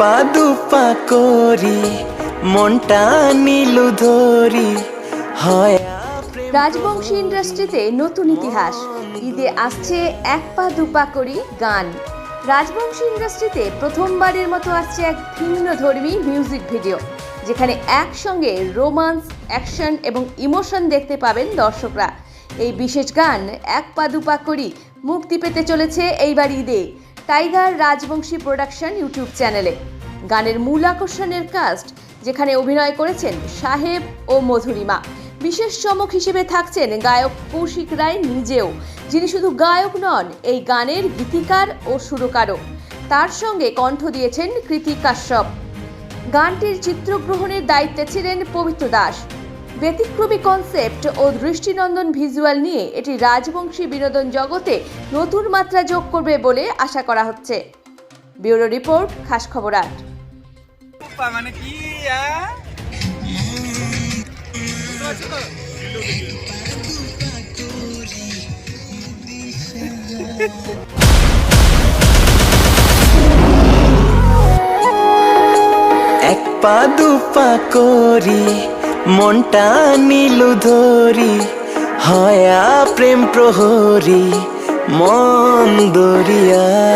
পা দুপা করি, মনটা নীলু ধরি, হয় রাজবংশী ইন্ডাস্ট্রিতে নতুন ইতিহাস। ঈদে আসছে এক পা দুপা করি গান। রাজবংশী ইন্ডাস্ট্রিতে প্রথমবারের মতো আসছে এক ভিন্ন ধর্মী মিউজিক ভিডিও, যেখানে একসঙ্গে রোমান্স, অ্যাকশন এবং ইমোশন দেখতে পাবেন দর্শকরা। এই বিশেষ গান, এক পা দুপা করি, মুক্তি পেতে চলেছে এইবার ঈদে। টাইগার রাজবংশী প্রোডাকশন ইউটিউব চ্যানেলে। গানের মূল আকর্ষণের কাস্ট যেখানে অভিনয় করেছেন সাহেব ও মধুরিমা। বিশেষ চমক হিসেবে থাকছেন গায়ক কৌশিক রায় নিজেও, যিনি শুধু গায়ক নন, এই গানের গীতিকার ও সুরকারও। তার সঙ্গে কণ্ঠ দিয়েছেন কৃতি কাশ্যপ। গানটির চিত্রগ্রহণের দায়িত্বে ছিলেন পবিত্র দাস। ব্যতিক্রমী কনসেপ্ট ও দৃষ্টিনন্দন ভিজুয়াল নিয়ে এটি রাজবংশী বিনোদন জগতে নতুন মাত্রা যোগ করবে বলে আশা করা হচ্ছে। ব্যুরো রিপোর্ট খাস খবর আট পা মানে কি হ্যাঁ? এক পা দুপা করি মনটা নীলু ধরি হয়া প্রেম প্রহরী মন দরিয়ায়